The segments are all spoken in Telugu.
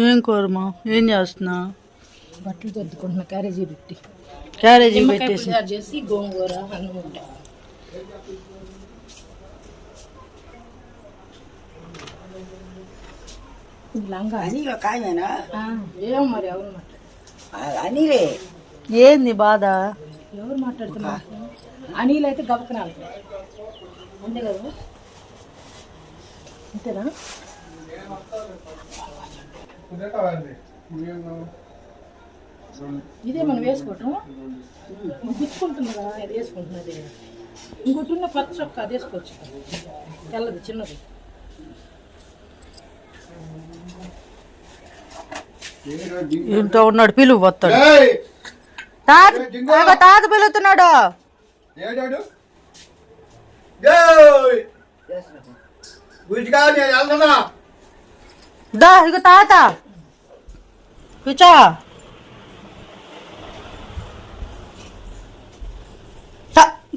ఏం కూరమా ఏం చేస్తున్నా? బట్టలు సర్దుకుంటున్న క్యారేజీ పెట్టి. క్యారేజీ పెట్టేసి. చేసి గోంగూర ఆ, ఏమో మరి ఎవరు మాట్లాడు అనిలే. ఏంది బాధ? ఎవరు మాట్లాడుతున్నారు? అనిల్ అయితే గబకనాలు. అంతే కదా? అంతేనా? ఇదే మనం వేసుకోవటం. గుచ్చుకుంటుంది కదా ఇది వేసుకుంటున్నది. ఇంకోటి ఉన్న పచ్చ చొక్క అది వేసుకోవచ్చు తెల్లది చిన్నది. ఇంట్లో ఉన్నాడు పిలువు వస్తాడు. తాత వెళ్తున్నా. దా ఇక తాత. కూర్చో.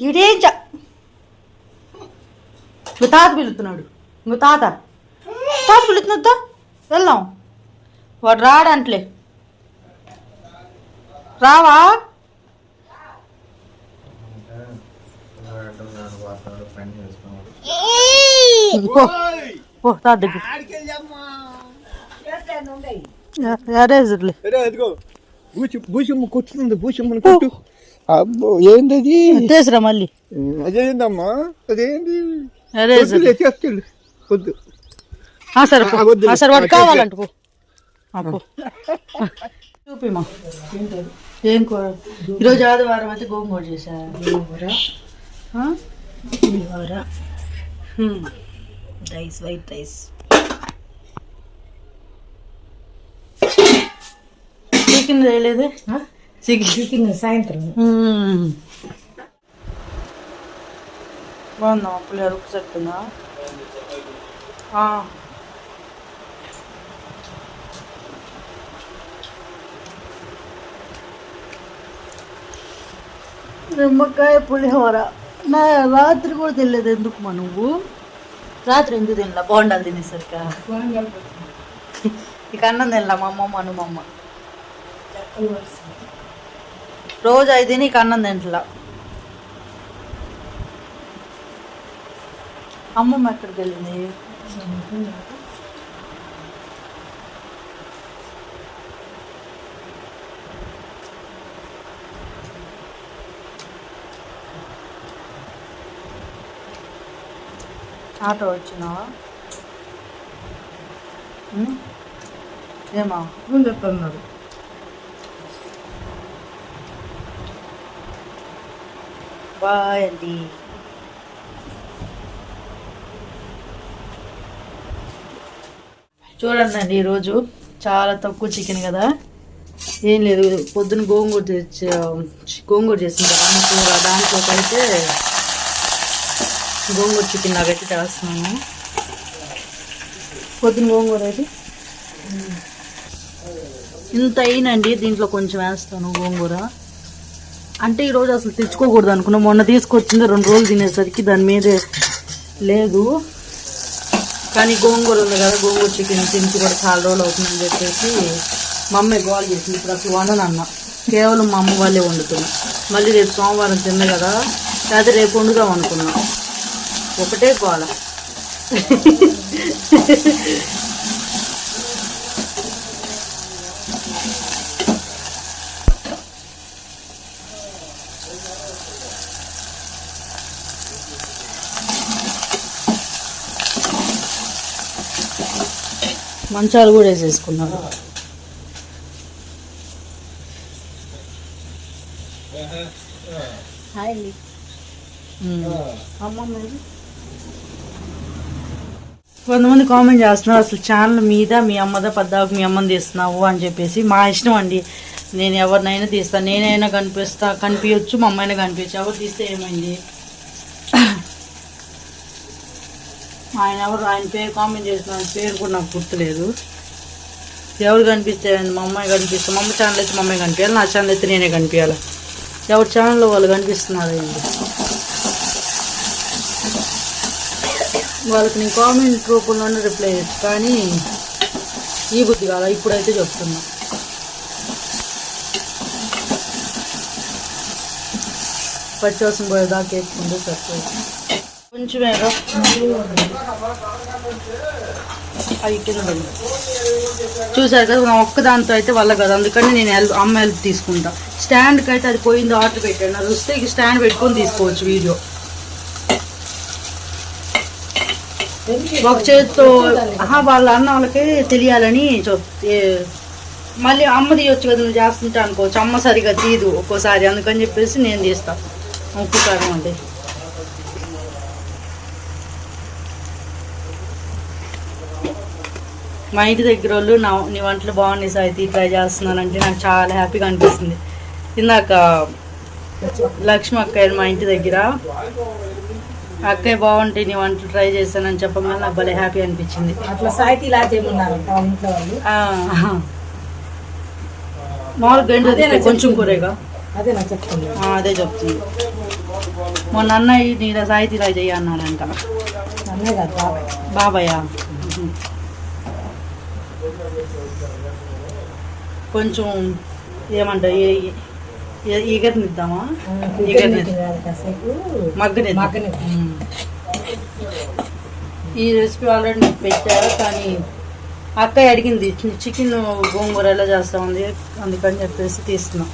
ఈడేం చ? తాత పిలుస్తున్నాడు ఇంకో తాత. తాత పిలుతున్నద్దా వెళ్దాం. వాడు రాడంట్లే. రావా? కొట్టుతుంది కొట్టు. అబ్బో ఏంటది తీసురా మళ్ళీ. అదేందమ్మా? అదేంటి చేస్తాడు వద్దు సరే సరే వాడు కావాలంట చూపిమా ఏం కూర ఈరోజు ఆదివారం అయితే గోంగూర చేశా. Gongura? Pulihora. Rice white rice. Chicken చేయలేదు? చికెన్. చికెన్ సాయంత్రం. బాగుందా? పులిహోర ఉప్పు చెప్తుందా నిమ్మకాయ పులిహోర. నా రాత్రి కూడా తెలియదు ఎందుకు మా నువ్వు? రాత్రి ఎందుకు తినలా? బాగుండాలి తినేసరిక? ఇక అన్నం తినలా మా అమ్మ మను మా అమ్మ రోజు అయితే నీకు అన్నం తింటలా. అమ్మమ్మ ఎక్కడికి వెళ్ళింది? ఆటో వచ్చినావా? ఏమా. చెప్తున్నారు? బాయ్ అండి. చూడండి అండి ఈరోజు చాలా తక్కువ చికెన్ కదా. ఏం లేదు పొద్దున గోంగూర తెచ్చి. గోంగూర చేసింది కదా. కూర దాంట్లోకి అయితే గోంగూర చికెన్ లాగైతే చేస్తున్నాను పొద్దున గోంగూర అయితే. ఇంత అయినండి దీంట్లో కొంచెం వేస్తాను గోంగూర. అంటే ఈరోజు అసలు తెచ్చుకోకూడదు అనుకున్నా మొన్న తీసుకొచ్చింది రెండు రోజులు తినేసరికి దాని మీదే లేదు. కానీ గోంగూర ఉంది కదా గోంగూర చికెన్ తిని కూడా చాలా రోజులు అవుతుందని చెప్పేసి మా అమ్మాయి గోల్ చేసింది. ఇప్పుడు అసలు వండను అన్న. కేవలం మా అమ్మ వాళ్ళే వండుతున్నా. మళ్ళీ రేపు సోమవారం తిన్న కదా లేదా రేపు వండుదాం అనుకున్నాం. ఒకటే గోల. మంచాలు కూడా వేసేసుకున్నారు హాయ్ అమ్మమ్మ కొంతమంది కామెంట్ చేస్తున్నారు అసలు ఛానల్ మీద మీ అమ్మదా పద్దాకు మీ అమ్మని తీస్తున్నావు? అని చెప్పేసి మా ఇష్టం అండి. నేను ఎవరినైనా తీస్తాను నేనైనా కనిపిస్తా కనిపించచ్చు మా అమ్మైనా కనిపించచ్చు ఎవరు తీస్తే ఏమైంది? ఆయన ఎవరు ఆయన పేరు కామెంట్ చేసిన పేరు కూడా నాకు గుర్తులేదు. ఎవరు కనిపిస్తే మా అమ్మాయి కనిపిస్తే మా అమ్మ ఛానల్ అయితే మా అమ్మాయి కనిపించాలి నా ఛానల్ అయితే నేనే కనిపించాలి ఎవరి ఛానల్లో వాళ్ళు కనిపిస్తున్నారు అండి వాళ్ళకి నేను కామెంట్ రూపంలోనే రిప్లై చేస్తాను కానీ ఈ బుద్ధి కాదా ఇప్పుడైతే చెప్తున్నా. పచ్చివాసన పోయేదాకా వేసుకుంటే సరిపోయింది కొంచెమే అవి కింద చూసారు కదా నా ఒక్కదాంతో అయితే వల్ల కదా. అందుకని నేను హెల్ప్ అమ్మ హెల్ప్ తీసుకుంటా. స్టాండ్కి అయితే అది పోయింది ఆర్డర్ పెట్టాను. అది వస్తే స్టాండ్ పెట్టుకొని తీసుకోవచ్చు వీడియో. ఒక చేతితో ఆహా, వాళ్ళ అన్న వాళ్ళకి తెలియాలని మళ్ళీ అమ్మ తీయొచ్చు కదా నువ్వు చేస్తుంటా అనుకోవచ్చు అమ్మ సరిగా తీయదు ఒక్కోసారి అందుకని చెప్పేసి నేను తీస్తాను ఉప్పు కారం అండి మా ఇంటి దగ్గర వాళ్ళు నా నీ వంటలు బాగున్నాయి సాయితీ ట్రై చేస్తున్నానంటే నాకు చాలా హ్యాపీగా అనిపిస్తుంది. ఇందాక లక్ష్మి అక్కయ్య మా ఇంటి దగ్గర అక్కయ్య బాగుంటాయి నీ వంటలు ట్రై చేశానని చెప్పగానే నాకు భలే హ్యాపీ అనిపించింది. అట్లా సాయితీ ఇలా చేయమన్నారు ఇంట్లో వాళ్ళు. తిప్పే, కొంచెం కూరేగా? అదే నాకు చెప్తుంది అదే చెప్తుంది. మొన్న అన్నయ్య నీ సాయితీ ఇలా చెయ్యి అన్నాడంట అన్నే కాదు బాబాయ్. బాబాయ్? కొంచెం ఏమంటారు ఈగర్నిద్దామా? ఈగర్ని కాసేపు. మగ్గని మగ్గనిద్దాం. ఈ రెసిపీ ఆల్రెడీ నీకు పెట్టారు కానీ అక్కయ్య అడిగింది చికెన్ గోంగూర ఎలా చేస్తా ఉంది అందుకని చెప్పేసి తీస్తున్నా.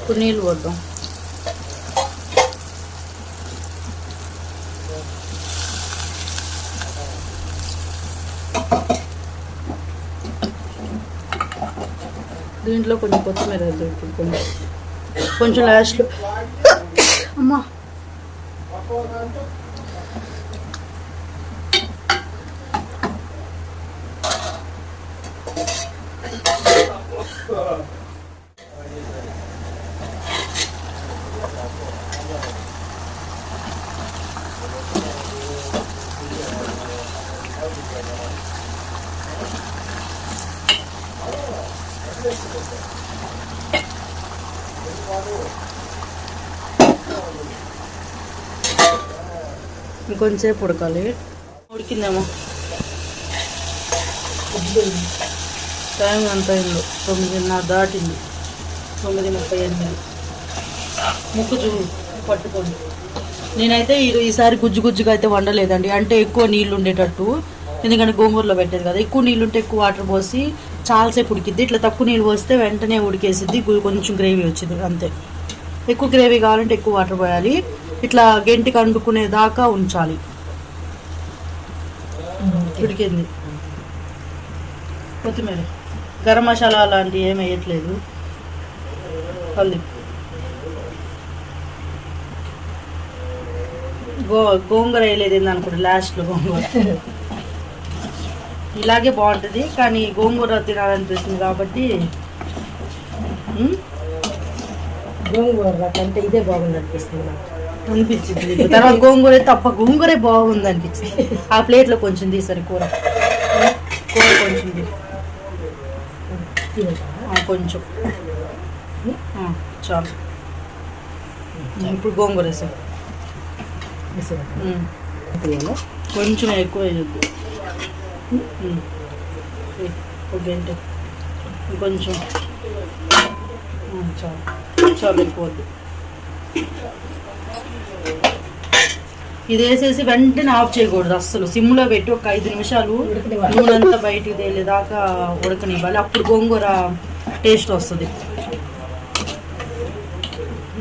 ఇప్పుడు నీళ్ళు పోద్దాం. దీంట్లో కొంచెం కొత్తిమీర వేద్దాం ఇప్పుడు కొంచెం. కొంచెం లాస్ట్లో అమ్మా. ఇంకొంచెంసేపు ఉడకాలి. ఉడికిందేమో. టైం ఎంత అయిందో. తొమ్మిదిన్నర దాటింది. తొమ్మిది ముప్పై ఎనిమిది ముక్కు చూడు పట్టుకోండి. నేనైతే ఈసారి గుజ్జు గుజ్జుగా అయితే వండలేదండి. అంటే ఎక్కువ నీళ్ళు ఉండేటట్టు. ఎందుకంటే గోంగూరలో పెట్టేది కదా. ఎక్కువ నీళ్ళు ఉంటే ఎక్కువ వాటర్ పోసి చాలాసేపు ఉడికిద్ది. ఇట్లా తక్కువ నీళ్ళు పోస్తే వెంటనే ఉడికేసిద్ది. కొంచెం గ్రేవీ వచ్చింది. అంతే. ఎక్కువ గ్రేవీ కావాలంటే ఎక్కువ వాటర్ పోయాలి. ఇట్లా గెంటికి అంటుకునే దాకా ఉంచాలి. ఉడికింది. కొత్తిమీర. గరం మసాలా అలాంటివి ఏమి వేయట్లేదు. హల్దీ. గో గోంగూర వేయలేదు అనుకుంటా. లాస్ట్లో గోంగూర. ఇలాగే బాగుంటుంది కానీ గోంగూర తినాలనిపిస్తుంది కాబట్టి గోంగూర కంటే ఇదే బాగుంది అనిపిస్తుంది అనిపించింది. తర్వాత గోంగూర తప్ప గోంగూరే బాగుంది అనిపించింది ఆ ప్లేట్లో కొంచెం తీసరి కూర. కూర కొంచెం కొంచెం. చాలు. ఇప్పుడు గోంగూర వేసాం? కొంచెం ఎక్కువ వేయద్దు. ఒక గంట ఇంకొంచెం చాలు చాలు ఇది వేసేసి వెంటనే ఆఫ్ చేయకూడదు అస్సలు సిమ్లో పెట్టి ఒక ఐదు నిమిషాలు. నూనె అంతా బయటికి తేలేదాకా ఉడకనివ్వాలి అప్పుడు గోంగూర టేస్ట్ వస్తుంది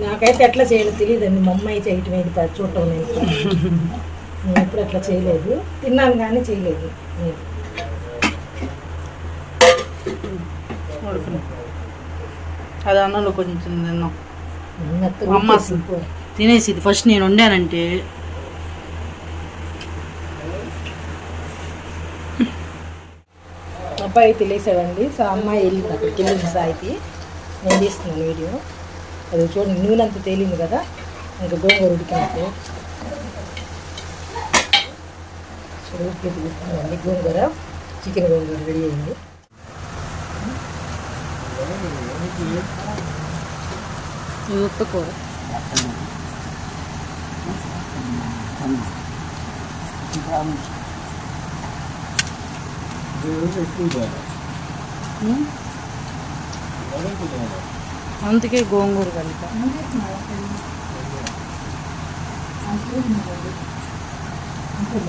నాకైతే ఎట్లా చేయాలో తెలియదండి మా అమ్మాయి చేయటం చూడటం నేను నేను ఎప్పుడు అట్లా చేయలేదు. తిన్నాను కానీ చేయలేదు. అది అన్నంలో కొంచెం తిన్నాం అమ్మ అసలు తినేసి ఇది ఫస్ట్ నేను వండానంటే. అబ్బాయి తెలిసాడండి సో అమ్మాయి వెళ్ళింది అక్కడికి వెళ్ళింది సాయికి నేను తీస్తున్నాను వీడియో. అది చూడండి నూనె అంతా తేలింది కదా. ఇంకా గోంగూర ఉడికినట్టు. చెరువుకి గోంగూర చికెన్ గోంగూర రెడీ అయింది. ఉప్పు కూర. అందుకే గోంగూర కలిప. అంతే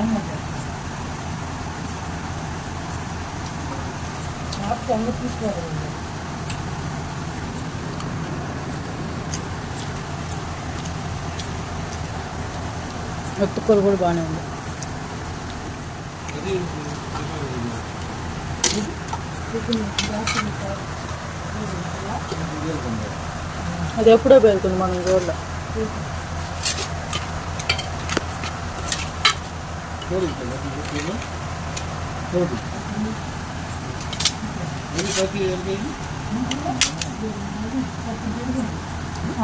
అమ్మ తీసుకోవాలి ఒత్తుకూర కూడా బాగానే ఉంది. అది ఎప్పుడో పెరుగుతుంది మనం రోడ్లో.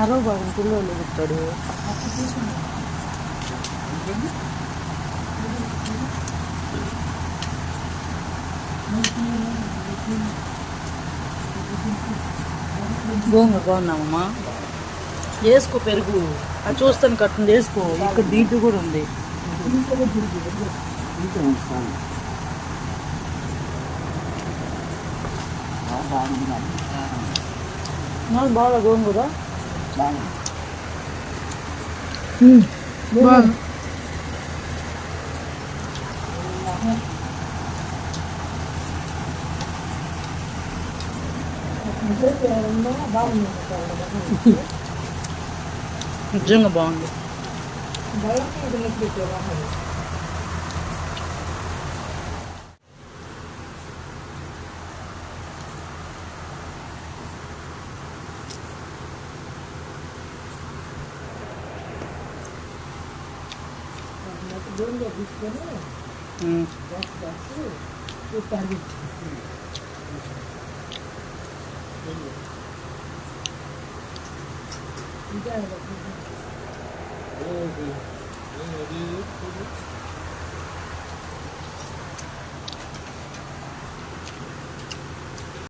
అరవ భాగం పిల్లలు పెట్టాడు గోంగ బాగున్నామమ్మా వేసుకో పెరుగు. అది చూస్తాను కట్టుంది వేసుకో. ఇక్కడ దీంట్లో కూడా ఉంది. 1.53. 1.53. 아, 많이 나. 난 말아 그런 거다. 많이. 응. 뭐? 그렇게 하는 거 마음이 좋다. 이런 거 뭐 먹는 거. பயப்படுவதற்கு வகை Mm. That's, that's it. You can be. You got it. Vamos Uhum. uhum.